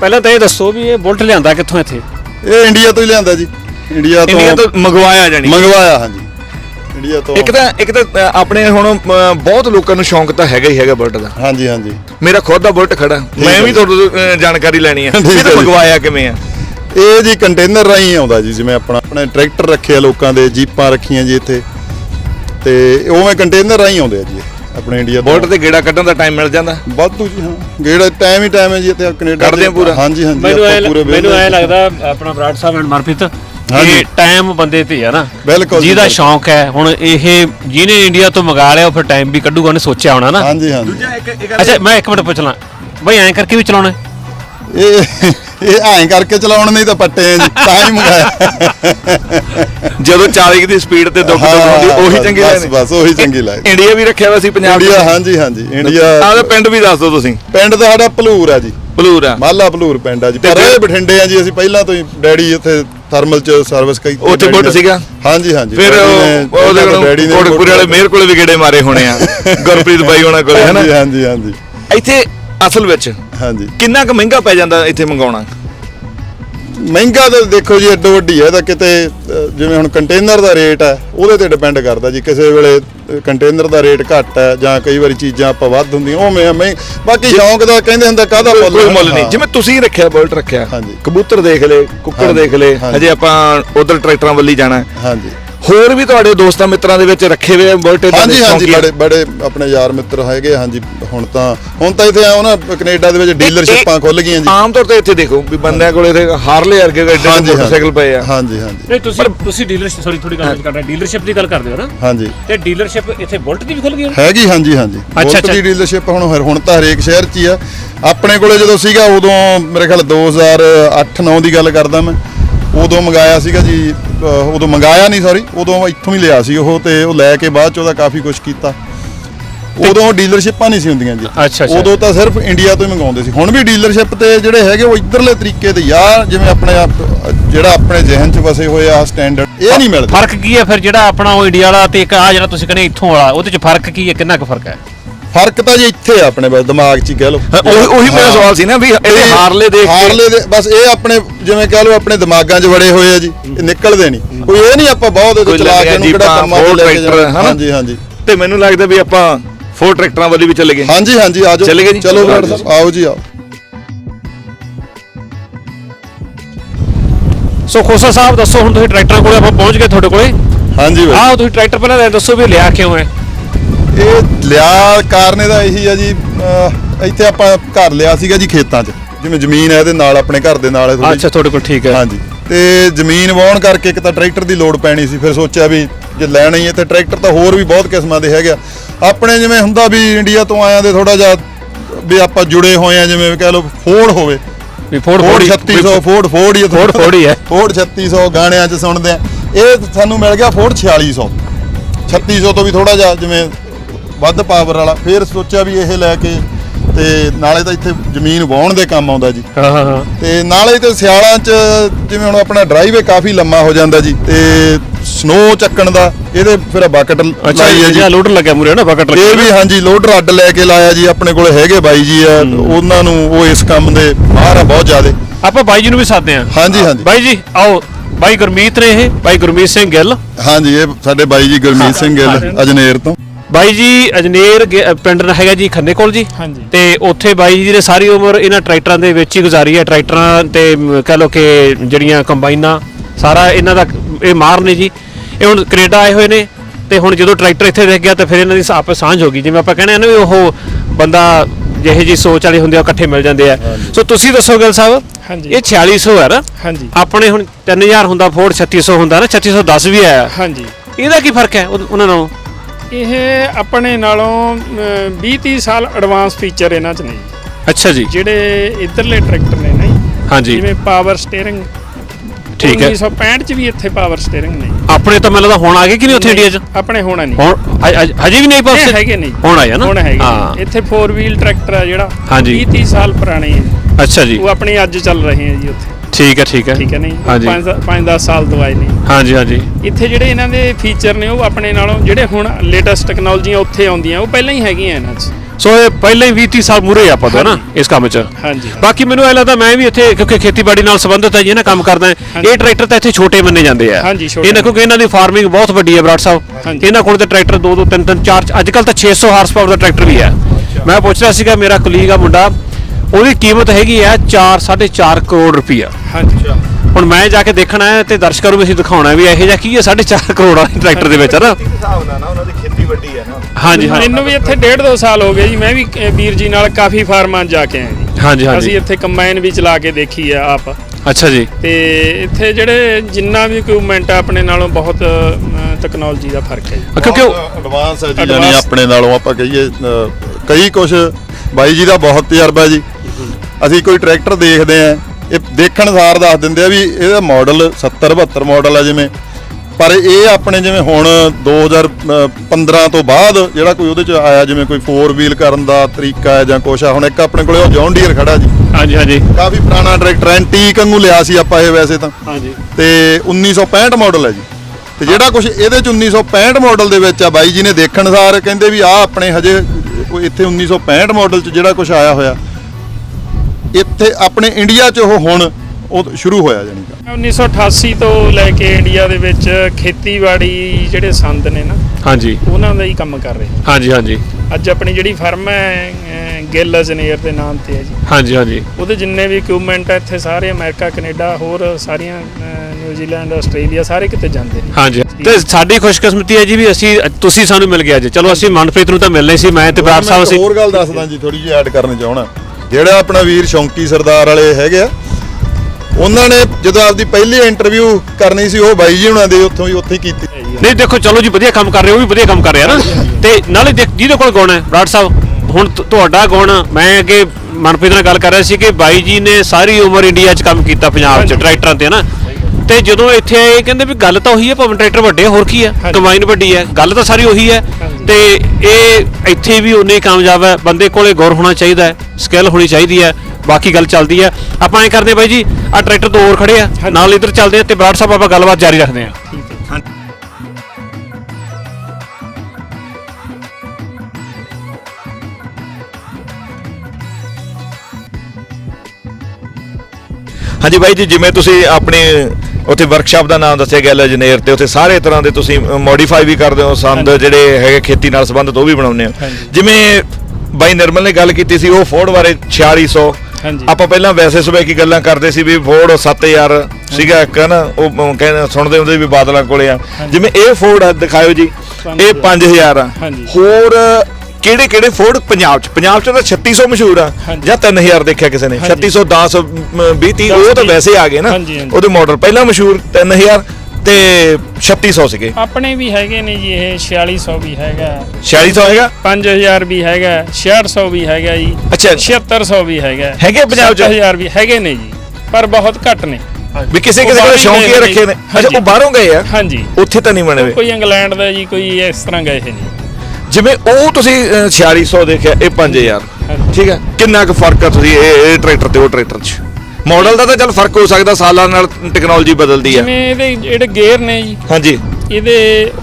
ਪਹਿਲਾਂ ਤਾਂ ਇਹ ਦੱਸੋ ਵੀ ਇਹ ਬੁਲਟ ਲਿਆਂਦਾ ਕਿੱਥੋਂ ਇੱਥੇ? ਇਹ ਇੰਡੀਆ ਤੋਂ ਹੀ ਲਿਆਂਦਾ ਜੀ। ਇੰਡੀਆ ਤੋਂ ਇੰਡੀਆ ਤੋਂ ਮੰਗਵਾਇਆ ਜਾਣੀ ਮੰਗਵਾਇਆ ਹਾਂਜੀ। ਇੰਡੀਆ ਤੋਂ ਇੱਕ ਤਾਂ ਇੱਕ ਤਾਂ ਅ, ਆਪਣੇ ਹੁਣ ਅ, ਬਹੁਤ ਲੋਕਾਂ ਨੂੰ ਸ਼ੌਂਕ ਤਾਂ ਹੈਗਾ ਹੀ ਹੈਗਾ ਬੁਲਟ ਦਾ। ਹਾਂਜੀ ਹਾਂਜੀ। ਮੇਰਾ ਖੁਦ ਦਾ ਬੁਲਟ ਖੜਾ। ਮੈਂ ਵੀ ਜੀ। ਤੁਹਾਡੇ ਤੋਂ ਅ, ਜਾਣਕਾਰੀ ਲੈਣੀ ਠੀਕ ਹੈ ਤਾਂ ਜੀ। ਮੰਗਵਾਇਆ ਕਿਵੇਂ ਆ? ਇਹ ਜੀ ਕੰਟੇਨਰ ਰਾਹੀਂ ਆਉਂਦਾ ਜੀ ਜਿਵੇਂ ਆਪਣਾ ਆਪਣੇ ਟਰੈਕਟਰ ਰੱਖੇ ਆ ਲੋਕਾਂ ਦੇ ਜੀਪਾਂ ਰੱਖੀਆਂ ਜੀ ਇੱਥੇ। ਤੇ ਉਵੇਂ ਕੰਟੇਨਰ ਰਾਹੀਂ ਆਉਂਦੇ ਆ ਜੀ ਇਹ, ਆਪਣੇ ਇੰਡੀਆ ਤੋਂ ਬੁਲਟ ਤੇ ਗੇੜਾ ਕੱਢਣ ਦਾ ਟਾਈਮ ਮਿਲ ਜਾਂਦਾ ਵਾਧੂ ਜੀ ਹਾਂ ਗੇੜਾ ਟਾਈਮ ਹੀ ਟਾਈਮ ਹੈ ਜੀ ਇੱਥੇ ਕੈਨੇਡਾ ਕੱਢਦੇ ਆ ਪੂਰਾ? ਹਾਂਜੀ ਹਾਂਜੀ ਮੈਨੂੰ ਐ ਪੂਰੇ ਮੈਨੂੰ ਐ ਵਿਹਲੇ। ਲੱਗਦਾ ਆਪਣਾ ਬਰਾੜ ਸਾਹਿਬ ਐਂਡ ਮਰਪ੍ਰੀਤ ਹਾਂਜੀ। ਕਿ ਟਾਈਮ ਬੰਦੇ ਤੇ ਆ ਨਾ ਬਿਲਕੁਲ ਜੀ, ਜਿਹਦਾ ਬਿਲਕੁਲ। ਸ਼ੌਂਕ ਹੈ ਹੁਣ ਇਹ ਜਿਹਨੇ ਇੰਡੀਆ ਤੋਂ ਮੰਗਾ ਲਿਆ ਉਹ ਫਿਰ ਟਾਈਮ ਵੀ ਕੱਢੂਗਾ ਉਹਨੇ ਸੋਚਿਆ ਹੋਣਾ ਨਾ ਹਾਂਜੀ ਹਾਂਜੀ ਅੱਛਾ ਮੈਂ ਇੱਕ ਮਿੰਟ ਪੁੱਛ ਲਾਂ ਬਈ ਐਂ ਕਰਕੇ ਵੀ ਚਲਾਉਣਾ ਹੈ? ਇਹ ਇਹ ਐਂ ਕਰਕੇ ਚਲਾਉਣ ਨਹੀਂ ਤਾਂ ਪੱਟੇ ਆ ਜੀ ਤਾਂ ਹੀ ਮੰਗਾਇਆ। ਜਦੋਂ 40 ਦੀ ਸਪੀਡ ਤੇ ਦੁੱਖ ਹਾਂ, ਦੁੱਖ ਹੁੰਦੀ ਉਹੀ ਬਸ, ਚੰਗੀ ਬਸ, ਲੱਗਦੀ। ਬਸ, ਉਹੀ ਚੰਗੀ ਲੱਗਦੀ। ਇੰਡੀਆ ਵੀ ਰੱਖਿਆ ਹੋਇਆ ਸੀ ਪੰਜਾਬ ਇੰਡੀਆ ਹਾਂਜੀ ਹਾਂਜੀ ਇੰਡੀਆ ਆਹ ਪਿੰਡ ਵੀ ਦੱਸ ਦਿਓ ਤੁਸੀਂ। ਪਿੰਡ ਦਾ ਸਾਡਾ ਭਲੂਰ ਆ ਜੀ। ਬਲੂਰ ਆ। ਮਾਲਾ ਭਲੂਰ ਪਿੰਡ ਆ ਜੀ। ਪਰ ਇਹ ਬਠਿੰਡੇ ਆ ਜੀ ਅਸੀਂ ਪਹਿਲਾਂ ਤੋਂ ਹੀ ਡੈਡੀ ਇੱਥੇ ਥਰਮਲ ਚ ਸਰਵਿਸ ਕਰੀ ਉੱਥੇ ਨੇ। ਸੀਗਾ? ਹਾਂਜੀ ਹਾਂਜੀ। ਫਿਰ ਉਹਦੇ ਕੋਲ ਨੇ ਕੋਟਕਪੂਰੇ ਵਾਲੇ ਮੇਰ ਕੋਲੇ ਵੀ ਗੇੜੇ ਮਾਰੇ ਹੋਣੇ ਆ। ਗੁਰਪ੍ਰੀਤ ਬਾਈ ਹੋਣਾ ਕੋਲੇ ਹਨਾ? ਹਾਂਜੀ ਹਾਂਜੀ ਹਾਂਜੀ। ਇੱਥੇ ਅਸਲ ਵਿੱਚ ਹਾਂਜੀ। ਕਿੰਨਾ ਕੁ ਮਹਿੰਗਾ ਪੈ ਜਾਂਦਾ ਇੱਥੇ ਮੰਗਾਉਣਾ? ਮਹਿੰਗਾ ਤਾਂ ਦੇਖੋ ਜੀ ਐਡੋ ਵੱਡੀ ਹੈ ਤਾਂ ਕਿਤੇ ਜਿਵੇਂ ਹੁਣ ਕੰਟੇਨਰ ਦਾ ਰੇਟ ਹੈ ਉਹਦੇ ਤੇ ਡਿਪੈਂਡ ਕਰਦਾ ਜੀ। ਕਿਸੇ ਵੇਲੇ ਕੰਟੇਨਰ ਦਾ ਰੇਟ ਘੱਟ ਹੈ ਜਾਂ ਕਈ ਵਾਰੀ ਚੀਜ਼ਾਂ ਆਪਾਂ ਵੱਧ ਹੁੰਦੀਆਂ ਉਹ ਮੈਂ ਮੈਂ ਬਾਕੀ ਸ਼ੌਂਕ ਦਾ ਕਹਿੰਦੇ ਹੁੰਦਾ ਕਾਹਦਾ ਮੁੱਲ ਕੋਈ ਮੁੱਲ ਨਹੀਂ। ਜਿਵੇਂ ਤੁਸੀਂ ਰੱਖਿਆ ਬੁਲਟ ਰੱਖਿਆ ਹਾਂਜੀ। ਕਬੂਤਰ ਦੇਖ ਲਏ ਕੁੱਕੜ ਦੇਖ ਲਏ। ਹਜੇ। ਆਪਾਂ ਉਧਰ ਟਰੈਕਟਰਾਂ ਵੱਲੀ ਜਾਣਾ ਹਾਂਜੀ। ਹੋਰ ਵੀ ਤੁਹਾਡੇ ਦੋਸਤਾਂ ਮਿੱਤਰਾਂ ਦੇ ਵਿੱਚ ਰੱਖੇ ਹੋਏ ਆ ਬੁਲਟ ਹਾਂਜੀ ਹਾਂਜੀ? ਬੜੇ ਬੜੇ ਆਪਣੇ ਯਾਰ ਮਿੱਤਰ ਹੈਗੇ ਹਾਂਜੀ ਹੁਣ ਤਾਂ ਹੁਣ ਤਾਂ ਇੱਥੇ ਆਉ ਨਾ ਕੈਨੇਡਾ ਦੇ ਵਿੱਚ ਡੀਲਰਸ਼ਿਪਾਂ ਖੁੱਲ ਗਈਆਂ ਜੀ। ਆਮ ਤੌਰ ਤੇ ਇੱਥੇ ਦੇਖੋ ਵੀ ਬੰਦਿਆਂ ਕੋਲੇ ਇੱਥੇ ਹਾਰਲੇ ਵਰਗੇ ਐਡੇ ਮੋਟਰਸਾਈਕਲ ਪਏ ਆ। ਹਾਂਜੀ ਹਾਂਜੀ। ਨਹੀਂ ਤੁਸੀਂ ਤੁਸੀਂ ਡੀਲਰਸ਼ਿਪ ਸੌਰੀ ਥੋੜੀ ਗੱਲ ਕਰ ਰਹੇ ਡੀਲਰਸ਼ਿਪ ਦੀ ਗੱਲ ਕਰਦੇ ਹੋ ਨਾ? ਹਾਂਜੀ। ਤੇ ਡੀਲਰਸ਼ਿਪ ਇੱਥੇ ਬੁਲਟ ਦੀ ਵੀ ਖੁੱਲ ਗਈ? ਹੈਗੀ ਹਾਂਜੀ ਹਾਂਜੀ। ਬੁਲਟ। ਦੀ ਡੀਲਰਸ਼ਿਪ ਹੁਣ ਹਰ- ਹੁਣ ਤਾਂ ਹਰੇਕ ਸ਼ਹਿਰ 'ਚ ਹੀ ਆ। ਆਪਣੇ ਕੋਲੇ ਜਦੋਂ ਸੀਗਾ ਉਦੋਂ ਮੇਰੇ ਖਿਆਲ 2008 9 ਦੀ ਗੱਲ ਕਰਦਾ ਮੈਂ। ਉਦੋਂ ਮੰਗਾਇਆ ਸੀਗਾ ਜੀ ਅਹ ਉਦੋਂ ਮੰਗਾਇਆ ਨਹੀਂ ਸੌਰੀ ਉਦੋਂ ਇੱਥੋਂ ਹੀ ਲਿਆ ਸੀ ਉਹ ਤੇ ਉਹ ਲੈ ਕੇ ਬਾਅਦ ਚ ਉਹਦਾ ਕਾਫੀ ਕੁਝ ਕੀਤਾ। ਉਦੋਂ ਡੀਲਰਸ਼ਿਪਾਂ ਨਹੀਂ ਸੀ ਹੁੰਦੀਆਂ ਜੀ। ਅੱਛਾ, ਅੱਛਾ। ਉਦੋਂ ਤਾਂ ਸਿਰਫ ਇੰਡੀਆ ਤੋਂ ਹੀ ਮੰਗਾਉਂਦੇ ਸੀ। ਹੁਣ ਵੀ ਡੀਲਰਸ਼ਿਪ ਤੇ ਜਿਹੜੇ ਹੈਗੇ ਉਹ ਇਧਰਲੇ ਤਰੀਕੇ ਦੇ ਯਾਰ ਜਿਵੇਂ ਆਪਣੇ ਆਪ ਜਿਹੜਾ ਆਪਣੇ ਜ਼ਿਹਨ 'ਚ ਵਸੇ ਹੋਏ ਆ ਸਟੈਂਡਰਡ ਇਹ ਨਹੀਂ ਮਿਲਦੇ। ਫ਼ਰਕ ਕੀ ਹੈ ਫਿਰ ਜਿਹੜਾ ਆਪਣਾ ਉਹ ਇੰਡੀਆ ਵਾਲਾ ਤੇ ਇੱਕ ਆ ਜਿਹੜਾ ਤੁਸੀਂ ਕਹਿੰਦੇ ਇੱਥੋਂ ਵਾਲਾ ਉਹਦੇ ਚ ਫ਼ਰਕ ਕੀ ਹੈ ਕਿੰਨਾ ਕੁ ਫ਼ਰਕ ਹੈ? ਫ਼ਰਕ ਤਾਂ ਜੀ ਇੱਥੇ ਆ ਆਪਣੇ ਬਸ ਦਿਮਾਗ 'ਚ ਹੀ ਕਹਿ ਲਓ। ਉਹੀ ਉਹੀ ਮੇਰਾ। ਸਵਾਲ ਸੀ ਨਾ ਵੀ ਇਹ ਹਾਰਲੇ ਦੇਖ ਕੇ ਹਾਰਲੇ ਦੇ ਬਸ ਇਹ ਆਪਣੇ ਜਿਵੇਂ ਕਹਿ ਲਓ ਆਪਣੇ ਦਿਮਾਗਾਂ 'ਚ ਵੜੇ ਹੋਏ ਆ ਜੀ ਇਹ ਨਿਕਲਦੇ ਨਹੀਂ। ਕੋਈ ਇਹ ਨਹੀਂ ਆਪਾਂ ਬਹੁਤ ਇਹਦੇ ਕੋਈ ਚਲਾ ਕੇ ਲੱਗਿਆ ਇਹਨੂੰ ਕਿਹੜਾ ਜੀਪਾਂ, ਕੰਮਾਂ 'ਚ ਲੈ ਕੇ ਫੋਰ ਟਰੈਕਟਰ, ਜਾਣਾ। ਹਨਾ? ਹਾਂਜੀ ਹਾਂਜੀ। ਤੇ ਮੈਨੂੰ ਲੱਗਦਾ ਵੀ ਆਪਾਂ ਫੋਰ ਟਰੈਕਟਰਾਂ ਵੱਲ ਵੀ ਚੱਲੇ ਗਏ। ਹਾਂਜੀ ਹਾਂਜੀ ਆਜੋ ਚੱਲੇ ਗਏ ਜੀ? ਚਲੋ ਬਰਾੜ ਆਜੋ। ਸਾਹਿਬ ਆਓ ਜੀ ਆਓ। ਸੋ ਖੋਸਾ ਸਾਹਿਬ ਦੱਸੋ ਹੁਣ ਤੁਸੀਂ ਟਰੈਕਟਰਾਂ ਕੋਲੇ ਆਪਾਂ ਪਹੁੰਚ ਗਏ ਤੁਹਾਡੇ ਕੋਲੇ? ਹਾਂਜੀ ਬਾਈ। ਆਹ ਤੁਸੀਂ ਟਰੈਕਟਰ ਪਹਿਲਾਂ ਇਹ ਦੱਸੋ ਵੀ ਲਿਆ ਕਿਉਂ ਹੈ? ਇਹ ਲਿਆ ਕਾਰਨ ਇਹਦਾ ਇਹੀ ਆ ਜੀ ਅਹ, ਇੱਥੇ ਆਪਾਂ ਘਰ ਲਿਆ ਸੀਗਾ ਜੀ ਖੇਤਾਂ 'ਚ। ਜਿਵੇਂ ਜ਼ਮੀਨ ਹੈ ਇਹਦੇ ਨਾਲ ਆਪਣੇ ਘਰ ਦੇ ਨਾਲ ਹੈ ਥੋੜ੍ਹੀ ਅੱਛਾ ਤੁਹਾਡੇ ਕੋਲ ਠੀਕ ਹੈ। ਹਾਂਜੀ। ਤੇ ਜ਼ਮੀਨ ਵਾਉਣ ਕਰਕੇ ਇੱਕ ਤਾਂ ਟਰੈਕਟਰ ਦੀ ਲੋਡ ਪੈਣੀ ਸੀ ਫਿਰ ਸੋਚਿਆ ਵੀ ਜੇ ਲੈਣਾ ਹੀ ਹੈ ਤੇ ਟਰੈਕਟਰ ਤਾਂ ਹੋਰ ਵੀ ਬਹੁਤ ਕਿਸਮਾਂ ਦੇ ਹੈਗੇ ਆ। ਆਪਣੇ ਜਿਵੇਂ ਹੁੰਦਾ ਵੀ ਇੰਡੀਆ ਤੋਂ ਆਇਆਂ ਦੇ ਥੋੜਾ ਜਿਹਾ ਵੀ ਆਪਾਂ ਜੁੜੇ ਹੋਏ ਆ ਜਿਵੇਂ ਕਹਿ ਲਓ ਫੋਰਡ ਹੋਵੇ। ਵੀ ਫੋੜ ਫੋਰਡ 3600 ਫੋਰਡ ਫੋਰਡ ਹੀ ਫੋਰਡ ਫੋਰਡ ਹੀ ਹੈ। ਫੋਰਡ 3600 ਗਾਣਿਆਂ 'ਚ ਸੁਣਦੇ ਆ। ਇਹ ਸਾਨੂੰ ਮਿਲ ਗਿਆ ਫੋਰਡ 4600 3600 ਤੋਂ ਵੀ ਥੋੜਾ ਜਿਹਾ ਜਿਵੇਂ ਵੱਧ ਪਾਵਰ ਵਾਲਾ ਫਿਰ ਸੋਚਿਆ ਵੀ ਇਹ ਲੈ ਕੇ ਤੇ ਨਾਲੇ ਤਾਂ ਇੱਥੇ ਜ਼ਮੀਨ ਵਾਹੁਣ ਦੇ ਕੰਮ ਆਉਂਦਾ ਜੀ। ਹਾਂ ਹਾਂ ਤੇ ਨਾਲੇ ਤੇ ਸਿਆਲਾਂ 'ਚ ਜਿਵੇਂ ਹੁਣ ਆਪਣਾ ਡਰਾਈਵੇ ਕਾਫੀ ਲੰਮਾ ਹੋ ਜਾਂਦਾ ਜੀ ਤੇ ਸਨੋ ਚੱਕਣ ਦਾ ਇਹਦੇ ਫਿਰ ਬਕਟ ਲਾਈ ਹੈ ਜੀ। ਲੋਡਰ ਲੱਗਿਆ ਮੂਰੇ ਨਾ ਬਕਟ ਇਹ ਵੀ ਹਾਂਜੀ ਲੋਡਰ ਅੱਡ ਲੈ ਕੇ ਲਾਇਆ ਜੀ ਆਪਣੇ ਕੋਲੇ ਹੈਗੇ ਬਾਈ ਜੀ ਆ ਉਹਨਾਂ ਨੂੰ ਉਹ ਇਸ ਕੰਮ ਦੇ ਮਾਹਰ ਆ ਬਹੁਤ ਜ਼ਿਆਦੇ। ਆਪਾਂ ਬਾਈ ਜੀ ਨੂੰ ਵੀ ਸਾਧਦੇ ਆ ਹਾਂਜੀ ਹਾਂਜੀ। ਬਾਈ ਜੀ ਆਓ ਬਾਈ ਗੁਰਮੀਤ ਨੇ ਇਹ ਬਾਈ ਗੁਰਮੀਤ ਸਿੰਘ ਗਿੱਲ। ਹਾਂਜੀ ਇਹ ਸਾਡੇ ਬਾਈ ਜੀ ਗੁਰਮੀਤ ਸਿੰਘ ਗਿੱਲ ਅਜਨੇਰ ਤੋਂ। ਬਾਈ ਜੀ ਅਜਨੇਰ ਗੇ- ਪਿੰਡ ਹੈਗਾ ਜੀ ਖੰਨੇ ਕੋਲ ਜੀ। ਹਾਂਜੀ। ਤੇ ਉੱਥੇ ਬਾਈ ਜੀ ਨੇ ਸਾਰੀ ਉਮਰ ਇਹਨਾਂ ਟਰੈਕਟਰਾਂ ਦੇ ਵਿੱਚ ਹੀ ਗੁਜ਼ਾਰੀ ਹੈ। ਟਰੈਕਟਰਾਂ ਤੇ ਮ, ਕਹਿ ਲੋ ਕਿ ਜਿਹੜੀਆਂ ਕੰਬਾਈਨਾਂ ਸਾਰਾ ਇਹਨਾਂ ਦਾ ਇਹ ਮਾਰ ਨੇ ਜੀ। ਇਹ ਹੁਣ ਕੈਨੇਡਾ ਆਏ ਹੋਏ ਨੇ ਤੇ ਹੁਣ ਜਦੋਂ ਟਰੈਕਟਰ ਇੱਥੇ ਦੇਖ ਗਿਆ ਤਾਂ ਫਿਰ ਇਹਨਾਂ ਦੀ ਆਪਸ ਸਾਂਝ ਹੋ ਗਈ। ਜਿਵੇਂ ਆਪਾਂ ਕਹਿੰਦੇ ਆ ਨਾ ਵੀ ਉਹ ਬੰਦਾ ਜਿਹੇ ਜੀ ਸੋਚ ਵਾਲੇ ਹੁੰਦੇ ਆ ਉਹ ਇਕੱਠੇ ਮਿਲ ਜਾਂਦੇ ਆ। ਸੋ ਤੁਸੀਂ ਦੱਸੋ ਗਿੱਲ ਸਾਹਿਬ ਹਾਂਜੀ। ਇਹ 4600 ਹੈ ਨਾ? ਹਾਂਜੀ। ਆਪਣੇ ਹੁਣ 3000 ਹੁੰਦਾ ਫੋਰਡ 3600 ਹੁੰਦਾ ਨਾ 3610 ਵੀ ਆਇਆ। ਹਾਂਜੀ। ਇਹਦਾ ਕੀ ਫ਼ਰਕ ਹੈ ਉਹ- ਉਹਨਾਂ ਨਾਲੋਂ? ਇਹ ਆਪਣੇ ਨਾਲੋਂ 20 30 ਸਾਲ ਐਡਵਾਂਸ ਫੀਚਰ ਇਹਨਾਂ 'ਚ ਨੇ। ਅੱਛਾ ਜੀ। ਜਿਹੜੇ ਇਧਰਲੇ ਟਰੈਕਟਰ ਨੇ ਨਾ ਜੀ, ਹਾਂਜੀ। ਜਿਵੇਂ ਪਾਵਰ ਸਟੀਅਰਿੰਗ ਠੀਕ ਹੈ। 1965 ਚ ਵੀ ਇੱਥੇ ਪਾਵਰ ਸਟੀਅਰਿੰਗ ਨੇ। ਆਪਣੇ ਤਾਂ ਮੈਨੂੰ ਲੱਗਦਾ ਹੁਣ ਆ ਗਏ ਕਿ ਨਹੀਂ ਉੱਥੇ ਇੰਡੀਆ 'ਚ? ਆਪਣੇ ਹੋਣਾ ਨਹੀਂ। ਹੁਣ ਹ- ਹ- ਹਜੇ ਵੀ ਨਹੀਂ ਪਾਸੇ ਹੈਗੇ ਨਹੀਂ ਹੁਣ ਆਇਆ ਨਾ? ਹੁਣ ਹੈਗੇ ਹਾਂ। ਇੱਥੇ 4 ਵੀਲ ਟਰੈਕਟਰ ਆ ਜਿਹੜਾ ਹਾਂਜੀ। 20 30 ਸਾਲ ਪੁਰਾਣੇ ਹੈ ਅੱਛਾ ਜੀ। ਉਹ ਆਪਣੇ ਅੱਜ ਚੱਲ ਰਹੇ ਆ ਜੀ ਉੱਥੇ। ਠੀਕ ਹੈ ਠੀਕ ਹੈ। ਠੀਕ ਹੈ ਨਹੀਂ? ਹਾਂਜੀ। 5 5 10 ਸਾਲ ਤੋਂ ਆਏ ਨੇ। ਹਾਂਜੀ ਹਾਂਜੀ। ਇੱਥੇ ਜਿਹੜੇ ਇਹਨਾਂ ਦੇ ਫੀਚਰ ਨੇ ਉਹ ਆਪਣੇ ਨਾਲੋਂ ਜਿਹੜੇ ਹੁਣ ਲੇਟੈਸਟ ਟੈਕਨੋਲੋਜੀਆਂ ਉੱਥੇ ਆਉਂਦੀਆਂ। ਉਹ ਪਹਿਲਾਂ ਹੀ ਹੈਗੀਆਂ ਇਹਨਾਂ 'ਚ। ਸੋ ਇਹ ਪਹਿਲਾਂ ਹੀ 20 30 ਸਾਲ ਮੂਰੇ ਆਪਾਂ ਤੋਂ ਨਾ ਇਸ ਕੰਮ 'ਚ। ਹਾਂਜੀ ਬਾਕੀ ਮੈਨੂੰ ਇਹ ਲੱਗਦਾ ਮੈਂ ਵੀ ਇੱਥੇ ਕਿਉਂਕਿ ਖੇਤੀਬਾੜੀ ਨਾਲ ਸੰਬੰਧਿਤ ਹੈ ਜੀ ਨਾ ਕੰਮ ਕਰਦਾ ਇਹ ਟਰੈਕਟਰ ਤਾਂ ਇੱਥੇ ਛੋਟੇ ਮੰਨੇ ਜਾਂਦੇ ਆ। ਹਾਂਜੀ, ਛੋਟੇ ਇਹਨਾਂ ਕਿਉਂਕਿ ਇਹਨਾਂ ਦੀ ਫਾਰਮਿੰਗ ਬਹੁਤ ਵੱਡੀ ਹੈ ਬਰਾੜ ਸਾਹਿਬ। ਹਾਂਜੀ। ਇਹਨਾਂ ਕੋਲ ਤਾਂ ਟਰੈਕਟਰ 2 2 3 3 4 ਅੱਜ ਕੱਲ ਤਾਂ 600 ਹਾਰਸ ਪਾਵਰ ਦਾ ਟਰੈਕਟਰ ਵੀ ਹੈ। ਮੈਂ ਪੁੱਛ ਰਿਹਾ ਸੀਗਾ ਮੇਰਾ ਕੁਲੀਗ ਆ ਮੁੰਡਾ ਉਹਦੀ ਕੀਮਤ ਹੈਗੀ ਆ 4 4.5 ਕਰੋੜ ਰੁਪਈਆ। ਹਾਂਜੀ। ਹੁਣ ਮੈਂ ਜਾ ਕੇ ਦੇਖਣਾ ਹੈ ਤੇ ਦਰਸ਼ਕਾਂ ਨੂੰ ਵੀ ਅਸੀਂ ਦਿਖਾਉਣਾ ਵੀ ਇਹੋ ਜਿਹਾ ਕੀ ਹੈ 4.5 ਕਰੋੜ ਵਾਲੇ ਟਰੈਕਟਰ ਦੇ ਵਿੱਚ ਹੈ ਨਾ? ਹਿਸਾਬ ਨਾਲ ਨਾ ਉਹਨਾਂ ਦੀ ਖੇਤੀ ਵੱਡੀ ਹੈ ਨਾ। ਹਾਂਜੀ ਹਾਂ। ਮੈਨੂੰ ਵੀ ਇੱਥੇ ਡੇਢ ਦੋ ਸਾਲ ਹੋ ਗਏ ਜੀ ਮੈਂ ਵੀ ਅਹ, ਵੀਰ ਜੀ ਨਾਲ ਕਾਫੀ ਫਾਰਮਾਂ 'ਚ ਜਾ ਕੇ ਆਇਆ ਜੀ। ਹਾਂਜੀ ਅਸੀਂ ਹਾਂਜੀ ਇੱਥੇ ਕੰਬਾਈਨ ਵੀ ਚਲਾ ਕੇ ਦੇਖੀ ਆ ਆਪ। ਅੱਛਾ ਜੀ। ਤੇ ਇੱਥੇ ਜਿਹੜੇ ਜਿੰਨਾ ਵੀ ਇਕਵਿਪਮੈਂਟ ਆ ਆਪਣੇ ਨਾਲੋਂ ਬਹੁਤ ਟੈਕਨੋਲੋਜੀ ਦਾ ਫ਼ਰਕ ਹੈ ਜੀ। ਕਿਉਂਕਿ ਉਹ- ਐਡਵਾਂਸ ਹੈ ਜੀ Advance- ਜਾਨੀ ਆਪਣੇ ਨਾਲੋਂ ਆਪਾਂ ਕਹੀਏ ਕਈ ਕੁਝ ਬਾਈ ਜੀ ਦਾ ਬਹੁਤ ਤਜਰਬਾ ਜੀ। ਅਸੀਂ ਕੋਈ ਟਰੈਕਟਰ ਦੇਖਦੇ ਆ ਇਹ ਦੇਖਣ ਸਾਰ ਦੱਸ ਦਿੰਦੇ ਆ ਵੀ ਇਹਦਾ ਮਾਡਲ 70 72 ਮਾਡਲ ਆ ਜਿਵੇਂ। ਪਰ ਇਹ ਆਪਣੇ ਜਿਵੇਂ ਹੁਣ 2015 ਤੋਂ ਬਾਅਦ ਜਿਹੜਾ ਕੋਈ ਉਹਦੇ ਚ ਆਇਆ ਜਿਵੇਂ ਕੋਈ 4 ਵੀਲ ਕਰਨ ਦਾ ਤਰੀਕਾ ਹੈ ਜਾਂ ਕੁਛ ਆ ਹੁਣ ਇੱਕ ਆਪਣੇ ਕੋਲੇ ਉਹ ਜੌਨ ਡੀਅਰ ਖੜਾ ਜੀ। ਹਾਂਜੀ ਹਾਂਜੀ। ਕਾਫੀ ਪੁਰਾਣਾ ਟਰੈਕਟਰ ਐਂਟੀਕ ਵਾਂਗੂ ਲਿਆ ਸੀ ਆਪਾਂ ਇਹ ਵੈਸੇ ਤਾਂ। ਹਾਂਜੀ। ਤੇ 1965 ਮਾਡਲ ਹੈ ਜੀ। ਤੇ ਜਿਹੜਾ ਕੁਝ ਇਹਦੇ ਚ 1965 ਮਾਡਲ ਦੇ ਵਿੱਚ ਆ ਬਾਈ ਜੀ ਨੇ ਦੇਖਣ ਸਾਰ ਕਹਿੰਦੇ ਵੀ ਆ ਆਪਣੇ ਹਜੇ ਕੋਈ ਇੱਥੇ 1965 ਮਾਡਲ ਚ ਜਿਹੜਾ ਕੁਝ ਆਇਆ ਹੋਇਆ। ਇੱਥੇ ਆਪਣੇ ਇੰਡੀਆ ਚ ਉਹ ਹੁਣ ਉਹ ਸ਼ੁਰੂ ਹੋਇਆ ਜਾਨੀ ਕਿ। 1988 ਤੋਂ ਲੈ ਕੇ ਇੰਡੀਆ ਦੇ ਵਿੱਚ ਖੇਤੀਬਾੜੀ ਜਿਹੜੇ ਸੰਦ ਨੇ ਨਾ ਹਾਂਜੀ। ਉਹਨਾਂ ਦਾ ਹੀ ਕੰਮ ਕਰ ਰਹੇ। ਹਾਂਜੀ ਹਾਂਜੀ। ਅੱਜ ਆਪਣੀ ਜਿਹੜੀ ਫਰਮ ਹੈ ਅਹ, ਗਿੱਲ ਇੰਜੀਨੀਅਰ ਦੇ ਨਾਮ ਤੇ ਹੈ ਜੀ। ਹਾਂਜੀ ਹਾਂਜੀ। ਉਹਦੇ ਜਿੰਨੇ ਵੀ ਇਕਵਿਪਮੈਂਟ ਆ ਇੱਥੇ ਸਾਰੇ ਅਮਰੀਕਾ ਕੈਨੇਡਾ ਹੋਰ ਸਾਰੀਆਂ ਅਹ, ਨਿਊਜ਼ੀਲੈਂਡ ਆਸਟ੍ਰੇਲੀਆ ਸਾਰੇ ਕਿਤੇ ਜਾਂਦੇ ਨੇ। ਹਾਂਜੀ। ਤੇ ਸਾਡੀ ਖੁਸ਼ਕਿਸਮਤੀ ਹੈ ਜੀ ਵੀ ਅਸੀਂ ਤੁਸੀਂ ਸਾਨੂੰ ਮਿਲ ਗਿਆ ਜੀ ਚਲੋ ਅਸੀਂ ਮਨਪ੍ਰੀਤ ਨੂੰ ਤਾਂ ਮਿਲਨੇ ਸੀ ਮੈਂ ਤੇ ਬਰਾੜ ਸਾਹਿਬ ਅਸੀਂ ਹੋਰ ਗੱਲ ਦੱਸਦਾ ਜੀ ਥੋੜੀ ਜਿਹੀ ਐਡ ਕਰਨੀ ਚਾਹਣਾ ਜਿਹੜਾ ਆਪਣਾ ਵੀਰ ਸ਼ੌਂਕੀ ਸਰਦਾਰ ਵਾਲੇ ਹੈਗੇ ਆ ਉਹਨਾਂ ਨੇ ਜਦੋਂ ਆਪਦੀ ਪਹਿਲੀ ਇੰਟਰਵਿਊ ਕਰਨੀ ਸੀ ਉਹ ਬਾਈ ਜੀ ਹੁਣਾਂ ਦੇ ਉੱਥੋਂ ਹੀ ਉੱਥੇ ਹੀ ਕੀਤੀ। ਨਹੀਂ ਦੇਖੋ ਚਲੋ ਜੀ ਵਧੀਆ ਕੰਮ ਕਰ ਰਹੇ ਉਹ ਵੀ ਵਧੀਆ ਕੰਮ ਕਰ ਰਿਹਾ ਨਾ। ਤੇ ਨਾਲੇ ਦੇਖ ਜਿਹਦੇ ਕੋਲ ਗੁਣ ਹੈ ਬਰਾੜ ਸਾਹਿਬ ਹੁਣ ਤੁਹਾਡਾ ਗੁਣ ਮੈਂ ਅੱਗੇ ਮਨਪ੍ਰੀਤ ਨਾਲ ਗੱਲ ਕਰ ਰਿਹਾ ਸੀ ਕਿ ਬਾਈ ਜੀ ਨੇ ਸਾਰੀ ਉਮਰ ਇੰਡੀਆ 'ਚ ਕੰਮ ਕੀਤਾ ਪੰਜਾਬ 'ਚ ਟਰੈਕਟਰਾਂ ਤੇ ਨਾ। ਤੇ ਜਦੋਂ ਇੱਥੇ ਆਏ ਕਹਿੰਦੇ ਵੀ ਗੱਲ ਤਾਂ ਉਹੀ ਹੈ ਭਾਵੇਂ ਟਰੈਕਟਰ ਵੱਡੇ ਹੋਰ ਕੀ ਹੈ। ਕੰਬਾਈਨ ਵੱਡੀ ਹੈ ਗੱਲ ਤਾਂ ਸਾਰੀ ਉਹੀ ਹੈ। ਤੇ ਇਹ ਇੱਥੇ ਵੀ ਉਨੇ ਕਾਮਯਾਬ ਹੈ ਬੰਦੇ ਕੋਲੇ ਗੌਰ ਹੋਣਾ ਚਾਹੀਦਾ ਹੈ ਸਕਿੱਲ ਹੋਣੀ ਚਾਹੀਦੀ ਹੈ ਬਾਕੀ ਗੱਲ ਚੱਲਦੀ ਹੈ। ਆਪਾਂ ਇਹ ਕਰਦੇ ਬਾਈ ਜੀ ਆ ਟਰੈਕਟਰ ਤੋਂ ਹੋਰ ਖੜੇ ਆ ਨਾਲ ਇੱਧਰ ਚੱਲਦੇ ਆ ਤੇ ਬਰਾੜ ਸਾਹਿਬ ਆਪਾਂ ਗੱਲਬਾਤ ਜਾਰੀ ਰੱਖਦੇ ਆ ਹਾਂਜੀ ਬਾਈ ਜੀ ਜਿਵੇਂ ਤੁਸੀਂ ਆਪਣੇ ਉੱਥੇ ਵਰਕਸ਼ਾਪ ਦਾ ਨਾਮ ਦੱਸਿਆ ਗਿਆ ਇੰਜੀਨੀਅਰ ਤੇ ਉੱਥੇ ਸਾਰੇ ਤਰ੍ਹਾਂ ਦੇ ਤੁਸੀਂ ਮੋਡੀਫਾਈ ਵੀ ਕਰਦੇ ਹੋ ਸੰਦ। ਜਿਹੜੇ ਹੈਗੇ ਖੇਤੀ ਨਾਲ ਸੰਬੰਧਿਤ ਉਹ ਵੀ ਬਣਾਉਂਦੇ ਹੋ। ਜਿਵੇਂ ਬਾਈ ਨਿਰਮਲ ਨੇ ਗੱਲ ਕੀਤੀ ਸੀ ਉਹ ਫੋਰਡ ਬਾਰੇ 4600 ਹਾਂਜੀ। ਆਪਾਂ ਪਹਿਲਾਂ ਵੈਸੇ ਸਵੇ ਕੀ ਗੱਲਾਂ ਕਰਦੇ ਸੀ ਵੀ ਫੋਰਡ 7000 ਸੀਗਾ ਇੱਕ ਨਾ ਉਹ ਕਹਿੰਦੇ ਸੁਣਦੇ ਹੁੰਦੇ ਵੀ ਬਾਦਲਾਂ ਕੋਲੇ ਆ। ਜਿਵੇਂ ਇਹ ਫੋਰਡ ਆ ਦਿਖਾਓ ਜੀ। ਇਹ 5000 ਆ। ਹੋਰ ਕਿਹੜੇ ਕਿਹੜੇ ਫੋਰਡ ਪੰਜਾਬ ਚ? ਪੰਜਾਬ ਚ ਤਾਂ 3600 ਮਸ਼ਹੂਰ ਆ। ਜਾਂ 3000 ਦੇਖਿਆ ਕਿਸੇ ਨੇ? ਹਾਂਜੀ। 3610 20 30 ਉਹ ਤਾਂ ਵੈਸੇ ਆ ਗਏ ਨਾ। ਉਹਦੇ ਮਾਡਲ ਪਹਿਲਾਂ ਮਸ਼ਹੂਰ 3000 ਤੇ 3600 ਸੀਗੇ। ਆਪਣੇ ਵੀ ਹੈਗੇ ਨੇ ਜੀ ਇਹ 4600 ਵੀ ਹੈਗਾ। 4600 ਹੈਗਾ? 5000 ਵੀ ਹੈਗਾ 6600 ਵੀ ਹੈਗਾ ਜੀ। ਅੱਛਾ। 7600 ਵੀ ਹੈਗਾ। ਹੈਗੇ ਪੰਜਾਬ 'ਚ? 7000 ਵੀ ਹੈਗੇ ਨੇ ਜੀ ਪਰ ਬਹੁਤ ਘੱਟ ਨੇ। ਵੀ ਕਿਸੇ ਕਿਸੇ ਕੋਲ ਬਾਹਰੋਂ ਸ਼ੌਂਕ ਹੀ ਗਏ ਰੱਖੇ ਨੇ। ਅੱਛਾ ਉਹ। ਬਾਹਰੋਂ ਗਏ ਆ? ਹਾਂਜੀ। ਉੱਥੇ ਤਾਂ ਨਹੀਂ ਬਣੇ ਕੋਈ ਇੰਗਲੈਂਡ ਦਾ ਜੀ ਕੋਈ ਇਸ ਤਰ੍ਹਾਂ ਗਏ ਨੇ। ਜਿਵੇਂ ਉਹ ਤੁਸੀਂ ਅਹ, 4600 ਦੇਖਿਆ ਇਹ 5000 ਹਾਂਜੀ। ਠੀਕ ਹੈ? ਕਿੰਨਾ ਕੁ ਫ਼ਰਕ ਆ ਤੁਸੀਂ ਇਹ ਇਹ ਟਰੈਕਟਰ ਤੇ ਉਹ ਟਰੈਕਟਰ 'ਚ? ਮਾਡਲ ਦਾ ਤਾਂ ਚੱਲ ਫ਼ਰਕ ਹੋ ਸਕਦਾ ਸਾਲਾਂ ਨਾਲ ਟੈਕਨੋਲੋਜੀ ਬਦਲਦੀ ਆ। ਜਿਵੇਂ ਇਹਦੇ ਜਿਹੜੇ ਗੇਅਰ ਨੇ ਜੀ। ਹਾਂਜੀ। ਇਹਦੇ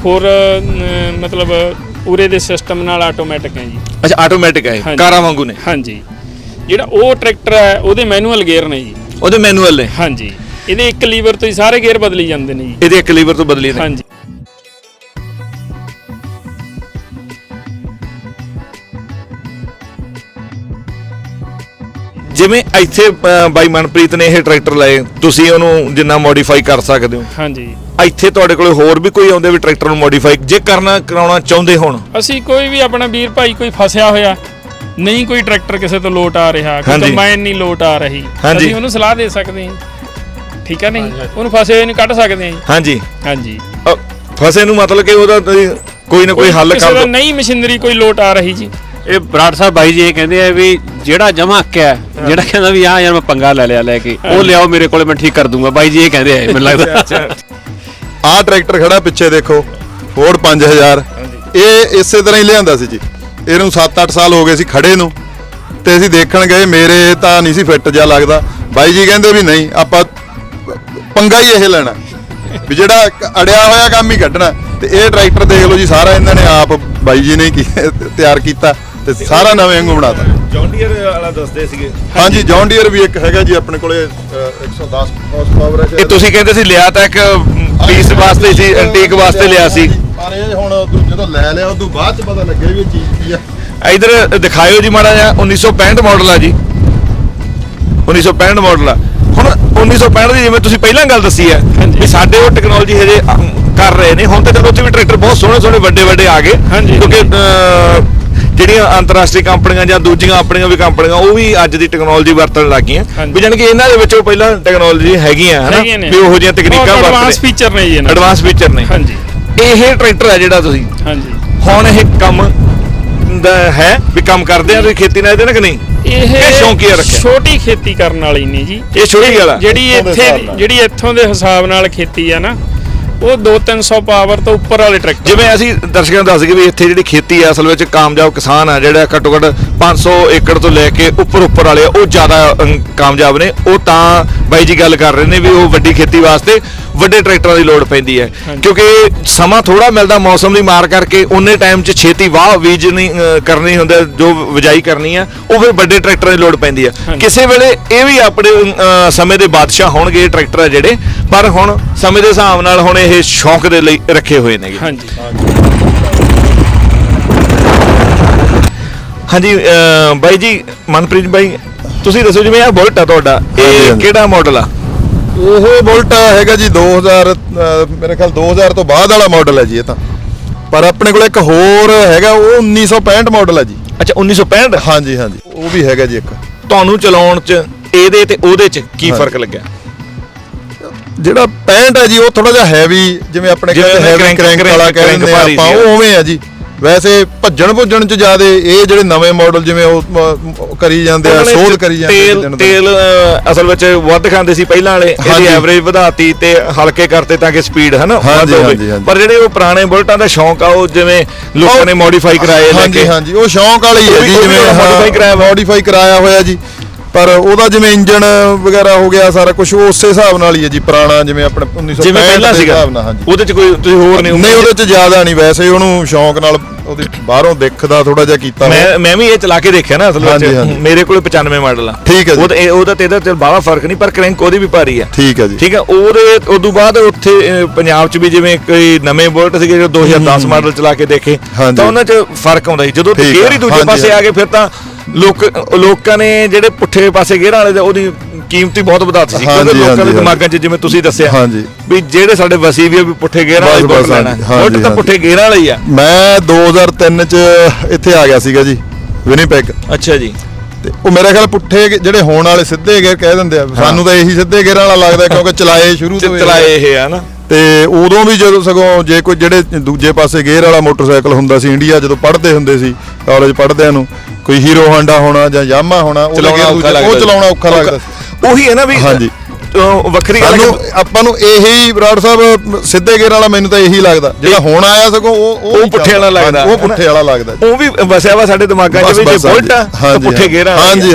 ਹੋਰ ਅਮ, ਮਤਲਬ ਪੂਰੇ ਦੇ ਸਿਸਟਮ ਨਾਲ ਆਟੋਮੈਟਿਕ ਹੈ ਜੀ। ਅੱਛਾ ਆਟੋਮੈਟਿਕ ਹੈ ਇਹ, ਹਾਂਜੀ। ਕਾਰਾਂ ਵਾਂਗੂ ਨੇ। ਹਾਂਜੀ। ਜਿਹੜਾ ਉਹ ਟਰੈਕਟਰ ਹੈ ਉਹਦੇ ਮੈਨੂਅਲ ਗੇਅਰ ਨੇ ਜੀ। ਉਹਦੇ ਮੈਨੂਅਲ ਨੇ। ਹਾਂਜੀ। ਇਹਦੇ ਇੱਕ ਲੀਵਰ ਤੋਂ ਹੀ ਸਾਰੇ ਗੇਅਰ ਬਦਲੀ ਜਾਂਦੇ ਨੇ ਜੀ। ਇਹਦੇ ਇੱਕ ਲੀਵਰ ਤੋਂ ਬਦਲੀ ਨੇ। ਹਾਂਜੀ। ਜਿਵੇਂ ਇੱਥੇ ਬਾਈ ਮਨਪ੍ਰੀਤ ਨੇ ਇਹ ਟਰੈਕਟਰ ਲਏ ਤੁਸੀਂ ਉਹਨੂੰ ਜਿੰਨਾ ਮੋਡੀਫਾਈ ਕਰ ਸਕਦੇ ਹੋ। ਹਾਂਜੀ। ਇੱਥੇ ਤੁਹਾਡੇ ਕੋਲੇ ਹੋਰ ਵੀ ਕੋਈ ਆਉਂਦੇ ਵੀ ਟਰੈਕਟਰ ਨੂੰ ਮੋਡੀਫਾਈ ਜੇ ਕਰਨਾ ਕਰਾਉਣਾ ਚਾਹੁੰਦੇ ਹੋਣ? ਅਸੀਂ ਕੋਈ ਵੀ ਆਪਣਾ ਵੀਰ ਭਾਈ ਕੋਈ ਫਸਿਆ ਹੋਇਆ ਨਹੀਂ ਕੋਈ ਟਰੈਕਟਰ ਕਿਸੇ ਤੋਂ ਲੋਟ ਆ ਰਿਹਾ ਕੋਈ ਹਾਂਜੀ। ਕੰਬਾਈਨ ਨਹੀਂ ਲੋਟ ਆ ਰਹੀ ਹਾਂਜੀ। ਅਸੀਂ ਉਹਨੂੰ ਸਲਾਹ ਦੇ ਸਕਦੇ ਹਾਂ। ਠੀਕ ਹੈ ਨਹੀਂ? ਉਹਨੂੰ ਫਸੇ ਹੋਏ ਨੂੰ ਕੱਢ ਸਕਦੇ ਹਾਂ ਜੀ। ਹਾਂਜੀ। ਹਾਂਜੀ। ਅ, ਫਸੇ ਨੂੰ ਮਤਲਬ ਕਿ ਉਹਦਾ ਤੁਸੀਂ ਕੋਈ ਨਾ ਕੋਈ ਹੱਲ ਕਿਸੇ ਕਰ ਦਾ ਦਿਓ ਨਹੀਂ ਮਸ਼ੀਨਰੀ ਕੋਈ ਲੋਟ ਆ ਰਹੀ ਜੀ। ਇਹ ਬਰਾੜ ਸਾਹਿਬ ਬਾਈ ਜੀ ਇਹ ਕਹਿੰਦੇ ਆ ਵੀ ਜਿਹੜਾ ਜਮਾ ਅੱਕਿਆ ਜਿਹੜਾ ਕਹਿੰਦਾ ਵੀ ਆ ਯਾਰ ਮੈਂ ਪੰਗਾ ਲੈ ਲਿਆ ਲੈ ਕੇ, ਉਹ ਲਿਆਓ ਮੇਰੇ ਕੋਲੇ, ਮੈਂ ਠੀਕ ਕਰ ਦੂੰਗਾ। ਬਾਈ ਜੀ ਇਹ ਕਹਿੰਦੇ ਆ, ਮੈਨੂੰ ਲੱਗਦਾ। ਆਹ ਟਰੈਕਟਰ ਖੜਾ ਪਿੱਛੇ ਦੇਖੋ ਫੋਰਡ 5000 ਇਹ ਇਸੇ ਤਰ੍ਹਾਂ ਹੀ ਲਿਆਂਦਾ ਸੀ ਜੀ। ਇਹਨੂੰ 7-8 ਸਾਲ ਹੋ ਗਏ ਸੀ ਖੜੇ ਨੂੰ। ਤੇ ਅਸੀਂ ਦੇਖਣ ਗਏ, ਮੇਰੇ ਤਾਂ ਨਹੀਂ ਸੀ ਫਿੱਟ ਜਿਹਾ ਲੱਗਦਾ। ਬਾਈ ਜੀ ਕਹਿੰਦੇ ਵੀ ਨਹੀਂ, ਆਪਾਂ ਪੰਗਾ ਹੀ ਇਹ ਲੈਣਾ। ਵੀ ਜਿਹੜਾ ਅੜਿਆ ਹੋਇਆ ਕੰਮ ਹੀ ਕੱਢਣਾ। ਤੇ ਇਹ ਟਰੈਕਟਰ ਦੇਖ ਲਓ ਜੀ, ਸਾਰਾ ਇਹਨਾਂ ਨੇ ਆਪ ਬਾਈ ਜੀ ਨੇ ਕੀ- ਤਿਆਰ ਕੀਤਾ। ਤੇ ਸਾਰਾ ਨਵੇਂ ਵਾਂਗੂ ਬਣਾਤਾ। ਜੌਂਡੀਅਰ ਵਾਲਾ ਦੱਸਦੇ ਸੀਗੇ। ਹਾਂਜੀ ਜੌਨ ਡੀਅਰ ਵੀ ਇੱਕ ਹੈਗਾ ਜੀ ਆਪਣੇ ਕੋਲੇ ਅ, 110 ਹਾਰਸ ਪਾਵਰ ਹੈ। ਇਹ ਤੁਸੀਂ ਕਹਿੰਦੇ ਸੀ ਲਿਆ ਤਾਂ ਇੱਕ ਪੀਸ ਵਾਸਤੇ ਸੀ ਐਂਟੀਕ ਵਾਸਤੇ ਲਿਆ ਸੀ। ਪਰ ਇਹ ਹੁਣ ਉਦੋਂ ਜਦੋਂ ਲੈ ਲਿਆ ਉਦੋਂ ਬਾਅਦ ਚ ਪਤਾ ਲੱਗਿਆ ਵੀ ਇਹ ਚੀਜ਼ ਕੀ ਆ। ਇਧਰ ਦਿਖਾਇਓ ਜੀ ਮਾੜਾ ਜਿਹਾ 1965 ਮਾਡਲ ਆ ਜੀ। 1965 ਮਾਡਲ ਆ। ਹੁਣ 1965 ਦੀ ਜਿਵੇਂ ਤੁਸੀਂ ਪਹਿਲਾਂ ਗੱਲ ਦੱਸੀ ਹੈ ਵੀ ਸਾਡੇ ਉਹ ਟੈਕਨੋਲੋਜੀ ਹਜੇ ਅਮ, ਕਰ ਰਹੇ ਨੇ। ਹੁਣ ਤਾਂ ਚਲੋ ਉੱਥੇ ਵੀ ਟਰੈਕਟਰ ਬਹੁਤ ਸੋਹਣੇ ਸੋਹਣੇ ਵੱਡੇ ਵੱਡੇ ਆ ਗਏ। ਹਾਂਜੀ। ਕਿਉਂਕਿ ਜਿਹੜੀਆਂ ਅੰਤਰਰਾਸ਼ਟਰੀ ਕੰਪਨੀਆਂ ਜਾਂ ਦੂਜੀਆਂ ਆਪਣੀਆਂ ਵੀ ਕੰਪਨੀਆਂ ਉਹ ਵੀ ਅੱਜ ਦੀ ਟੈਕਨੋਲੋਜੀ ਵਰਤਣ ਲੱਗ ਗਈਆਂ ਹਾਂਜੀ। ਵੀ ਜਾਣੀ ਕਿ ਇਹਨਾਂ ਦੇ ਵਿੱਚੋਂ ਪਹਿਲਾਂ ਟੈਕਨੋਲੋਜੀ ਹੈਗੀਆਂ ਹਨਾ? ਵੀ ਉਹੋ ਜਿਹੀਆਂ ਤਕਨੀਕਾਂ ਐਡਵਾਂਸ ਵਰਤਦੇ। ਫੀਚਰ ਨੇ ਜੀ ਇਹਨਾਂ। ਐਡਵਾਂਸ ਫੀਚਰ ਨੇ। ਹਾਂਜੀ। ਇਹ ਟਰੈਕਟਰ ਹੈ ਜਿਹੜਾ ਤੁਸੀਂ। ਹਾਂਜੀ। ਹੁਣ ਇਹ ਕੰਮ ਦਾ ਹੈ ਵੀ ਕੰਮ ਕਰਦੇ ਆ ਤੁਸੀਂ ਖੇਤੀ ਨਾਲ ਇਹਦੇ ਨਾਲ ਕਿ ਨਹੀਂ? ਇਹ ਇਹ ਸ਼ੌਂਕੀਆ ਰੱਖਿਆ। ਛੋਟੀ ਖੇਤੀ ਕਰਨ ਵਾਲੀ ਨਹੀਂ ਜੀ। ਇਹ ਛੋਟੀ ਗੱਲ ਆ ਜਿਹੜੀ ਇੱਥੋਂ। ਜਿਹੜੀ ਇੱਥੋਂ ਦੇ ਹਿਸਾਬ ਨਾਲ ਖੇਤੀ ਆ ਨਾ ਉਹ 2-300 ਪਾਵਰ ਤੋਂ ਉੱਪਰ ਵਾਲੇ ਟਰੈਕਟਰ ਜਿਵੇਂ ਅਸੀਂ ਦਰਸ਼ਕਾਂ ਨੂੰ ਦੱਸ ਗਏ ਵੀ ਇੱਥੇ ਜਿਹੜੀ ਖੇਤੀ ਆ ਅਸਲ ਵਿੱਚ ਕਾਮਯਾਬ ਕਿਸਾਨ ਆ ਜਿਹੜਾ ਘੱਟੋ ਘੱਟ 500 ਏਕੜ ਤੋਂ ਲੈ ਕੇ ਉੱਪਰ ਉੱਪਰ ਵਾਲੇ ਆ, ਉਹ ਜ਼ਿਆਦਾ ਅਮ, ਕਾਮਯਾਬ ਨੇ। ਉਹ ਤਾਂ ਬਾਈ ਜੀ ਗੱਲ ਕਰ ਰਹੇ ਨੇ ਵੀ ਉਹ ਵੱਡੀ ਖੇਤੀ ਵਾਸਤੇ ਵੱਡੇ ਟਰੈਕਟਰਾਂ ਦੀ ਲੋੜ ਪੈਂਦੀ ਹੈ। ਕਿਉਂਕਿ ਸਮਾਂ ਥੋੜਾ ਮਿਲਦਾ ਮੌਸਮ ਦੀ ਮਾਰ ਕਰਕੇ ਉਹਨੇ ਟਾਈਮ 'ਚ ਛੇਤੀ ਵਾਹ ਬੀਜ ਨਹੀਂ ਅ, ਕਰਨੀ ਹੁੰਦਾ ਜੋ ਬਿਜਾਈ ਕਰਨੀ ਆ ਉਹ ਫਿਰ ਵੱਡੇ ਟਰੈਕਟਰਾਂ ਦੀ ਲੋੜ ਪੈਂਦੀ ਆ। ਕਿਸੇ ਵੇਲੇ ਇਹ ਵੀ ਆਪਣੇ ਅ, ਸਮੇਂ ਦੇ ਬਾਦਸ਼ਾਹ ਹੋਣਗੇ ਇਹ ਟਰੈਕਟਰ ਆ ਜਿਹੜੇ ਪਰ ਹੁਣ ਸਮੇਂ ਦੇ ਹਿਸਾਬ ਨਾਲ ਹੁਣ ਇਹ ਸ਼ੌਂਕ ਦੇ ਲਈ ਰੱਖੇ ਹੋਏ ਨੇਗੇ ਹਾਂਜੀ ਬਾਈ ਜੀ ਮਨਪ੍ਰੀਤ ਬਾਈ ਤੁਸੀਂ ਦੱਸੋ ਜਿਵੇਂ ਇਹ ਬੁਲਟ ਆ ਤੁਹਾਡਾ ਇਹ। ਕਿਹੜਾ ਮਾਡਲ ਆ ਇਹ ਬੁਲਟ ਹੈਗਾ ਜੀ 2000 ਅ, ਮੇਰੇ ਖਿਆਲ 2000 ਤੋਂ ਬਾਅਦ ਵਾਲਾ ਮਾਡਲ ਹੈ ਜੀ ਇਹ ਤਾਂ। ਪਰ ਆਪਣੇ ਕੋਲ ਇੱਕ ਹੋਰ ਹੈਗਾ ਉਹ 1965 ਮਾਡਲ ਹੈ ਜੀ। ਅੱਛਾ 1965 ਹਾਂਜੀ ਹਾਂਜੀ। ਉਹ ਵੀ ਹੈਗਾ ਜੀ ਇੱਕ। ਤੁਹਾਨੂੰ ਚਲਾਉਣ ਚ ਇਹਦੇ ਤੇ ਉਹਦੇ ਚ ਕੀ। ਫ਼ਰਕ ਲੱਗਿਆ? ਜਿਹੜਾ 65 ਹੈ ਜੀ ਉਹ ਥੋੜਾ ਜਿਹਾ ਹੈਵੀ ਜਿਵੇਂ ਆਪਣੇ ਕਹਿੰਦੇ ਹੈਵੀ ਕ੍ਰੈਂਕ ਵਾਲਾ ਕਹਿੰਦੇ ਆਪਾਂ। ਉਹ ਉਵੇਂ ਆ ਜੀ। ਵੈਸੇ ਭੱਜਣ ਭੁੱਜਣ ਚ ਜ਼ਿਆਦੇ ਇਹ ਜਿਹੜੇ ਨਵੇਂ ਮਾਡਲ ਜਿਵੇਂ ਉਹ ਕਰੀ ਜਾਂਦੇ ਆ ਸੋਧ ਕਰੀ ਜਾਂਦੇ ਤੇਲ। ਤੇਲ ਅਸਲ ਵਿੱਚ ਵੱਧ ਖਾਂਦੇ ਸੀ ਪਹਿਲਾਂ ਵਾਲੇ ਇਹਦੀ। ਐਵਰੇਜ ਵਧਾਤੀ ਤੇ ਹਲਕੇ ਕਰਤੇ ਤਾਂ ਕਿ ਸਪੀਡ ਹੈ ਨਾ ਹਾਂਜੀ, ਵੱਧ ਹੋਵੇ। ਪਰ ਜਿਹੜੇ ਉਹ ਪੁਰਾਣੇ ਬੁਲਟਾਂ ਦਾ ਸ਼ੌਂਕ ਆ ਉਹ ਜਿਵੇਂ ਲੋਕਾਂ ਨੇ ਮੋਡੀਫਾਈ ਕਰਾਏ ਲੈ ਕੇ ਹਾਂਜੀ ਉਹ ਸ਼ੌਂਕ ਵਾਲੀ ਹੈ ਜੀ ਜਿਵੇਂ modify ਕਰਾਇਆ। ਮੋਡੀਫਾਈ ਕਰਾਇਆ ਹੋਇਆ ਜੀ ਪਰ ਉਹਦਾ ਜਿਵੇਂ ਇੰਜਨ ਵਗੈਰਾ ਹੋ ਗਿਆ ਸਾਰਾ ਕੁਝ ਉਸੇ ਹਿਸਾਬ ਨਾਲ ਹੀ ਹੈ ਜੀ ਪੁਰਾਣਾ ਜਿਵੇਂ ਆਪਣੇ 1965 ਜਿਵੇਂ ਪਹਿਲਾਂ ਦੇ ਸੀਗਾ ਹਿਸਾਬ ਨਾਲ ਹਾਂਜੀ ਉਹਦੇ ਚ ਕੋਈ ਤੁਸੀਂ ਹੋਰ ਨਹੀਂ ਨਹੀਂ ਉਹਦੇ ਚ ਜ਼ਿਆਦਾ ਨਹੀਂ ਵੈਸੇ ਉਹਨੂੰ ਸ਼ੌਂਕ ਨਾਲ ਉਹਦੀ ਬਾਹਰੋਂ ਦੇਖਦਾ ਥੋੜਾ ਜਿਹਾ ਕੀਤਾ। ਮੈਂ ਮੈਂ ਵੀ ਇਹ ਚਲਾ ਕੇ ਦੇਖਿਆ ਨਾ ਅਸਲ ਵਿੱਚ। ਮੇਰੇ ਕੋਲ 95 ਮਾਡਲ ਆ ਠੀਕ ਹੈ ਜੀ। ਉਹ ਤਾਂ ਉਹਦਾ ਤੇ ਇਹਦਾ ਤੇ ਬਾਹਲਾ ਫ਼ਰਕ ਨਹੀਂ ਪਰ ਕ੍ਰੈਂਕ ਉਹਦੀ ਵੀ ਭਾਰੀ ਆ ਠੀਕ ਹੈ ਜੀ ਠੀਕ ਹੈ ਉਹਦੇ ਉਦੋਂ ਬਾਅਦ ਉੱਥੇ ਪੰਜਾਬ 'ਚ ਵੀ ਜਿਵੇਂ ਕੋਈ ਨਵੇਂ ਬੁਲਟ ਸੀਗੇ ਜੋ 2010 ਮਾਡਲ ਚਲਾ ਕੇ ਦੇਖੇ। ਤਾਂ ਉਹਨਾਂ 'ਚ ਫ਼ਰਕ ਆਉਂਦਾ ਸੀ ਜਦੋਂ ਗੇਅਰ ਹੀ ਦੂਜੇ ਪਾਸੇ ਆ। ਗਏ ਫਿਰ ਤਾਂ ਲੋਕ ਲੋਕਾਂ ਨੇ ਜਿਹੜੇ ਪੁੱਠੇ ਪਾਸੇ ਗੇਅਰਾਂ ਵਾਲੇ ਦੇ ਉਹਦੀ ਕੀਮਤ ਹੀ ਬਹੁਤ ਵਧਾਤੀ ਸੀ ਕਿਉਂਕਿ ਹਾਂਜੀ, ਲੋਕਾਂ ਦੇ ਹਾਂਜੀ, ਦਿਮਾਗਾਂ 'ਚ ਜਿਵੇਂ ਤੁਸੀਂ ਦੱਸਿਆ ਹਾਂਜੀ। ਵੀ ਜਿਹੜੇ ਸਾਡੇ ਵਸੀ ਵੀ ਆ ਵੀ ਪੁੱਠੇ ਗੇਅਰਾਂ ਵਾਲੇ ਬਸ, ਲੈਣਾ ਹਾਂਜੀ, ਬੁਲਟ ਤਾਂ ਹਾਂਜੀ। ਪੁੱਠੇ ਗੇਅਰਾਂ ਵਾਲੇ ਹੀ ਆ। ਮੈਂ 2003 ਚ ਇੱਥੇ ਆ ਗਿਆ ਸੀਗਾ ਜੀ ਵਿਨੀਪੈਗ। ਅੱਛਾ ਜੀ। ਤੇ ਉਹ ਮੇਰੇ ਖਿਆਲ ਪੁੱਠੇ ਗੇ- ਜਿਹੜੇ ਹੋਣ ਵਾਲੇ ਸਿੱਧੇ ਗੇਅਰ ਕਹਿ ਦਿੰਦੇ ਆ। ਸਾਨੂੰ ਤਾਂ ਇਹੀ ਸਿੱਧੇ ਗੇਅਰਾਂ ਵਾਲਾ ਲੱਗਦਾ ਕਿਉਂਕਿ ਚਲਾਏ ਸ਼ੁਰੂ ਤੋਂ ਇਹ। ਚਲਾਏ ਇਹ ਆ ਨਾ। ਤੇ ਉਦੋਂ ਵੀ ਜਦੋਂ ਸਗੋਂ ਜੇ ਕੋਈ ਜਿਹੜੇ ਦੂਜੇ ਪਾਸੇ ਗੇਅਰ ਵਾਲਾ ਮੋਟਰਸਾਈਕਲ ਹੁੰਦਾ ਸੀ ਇੰਡੀਆ ਜਦੋਂ ਪੜ੍ਹਦੇ ਹੁੰਦੇ ਸੀ ਕਾਲਜ ਪੜ੍ਹਦਿਆਂ ਨੂੰ ਕੋਈ ਹੀਰੋ ਹਾਂਡਾ ਹੋਣਾ ਜਾਂ ਯਾਮਾ ਹੋਣਾ ਉਹ ਚਲਾਉਣਾ ਔਖਾ। ਲੱਗਦਾ ਸੀ ਉਹੀ ਹੈ ਨਾ ਵੀ ਹਾਂਜੀ। ਵੱਖਰੀ ਗੱਲ ਆਪਾਂ ਨੂੰ ਇਹੀ ਬਰਾੜ ਸਾਹਿਬ ਸਿੱਧੇ ਗੇਅਰ ਵਾਲਾ ਮੈਨੂੰ ਤਾਂ ਇਹੀ ਲੱਗਦਾ ਜਿਹੜਾ ਹੁਣ ਆਇਆ ਸਗੋਂ ਉਹ ਉਹ ਪੁੱਠੇ ਵਾਲਾ। ਲੱਗਦਾ, ਉਹ? ਪੁੱਠੇ ਵਾਲਾ ਲੱਗਦਾ ਉਹ ਵੀ ਵਸਿਆ ਵਾ ਸਾਡੇ ਦਿਮਾਗਾਂ 'ਚ ਵੀ ਜੇ ਬੁਲਟ ਆ ਪੁੱਠੇ ਵਾਲੀ ਆ। ਹਾਂਜੀ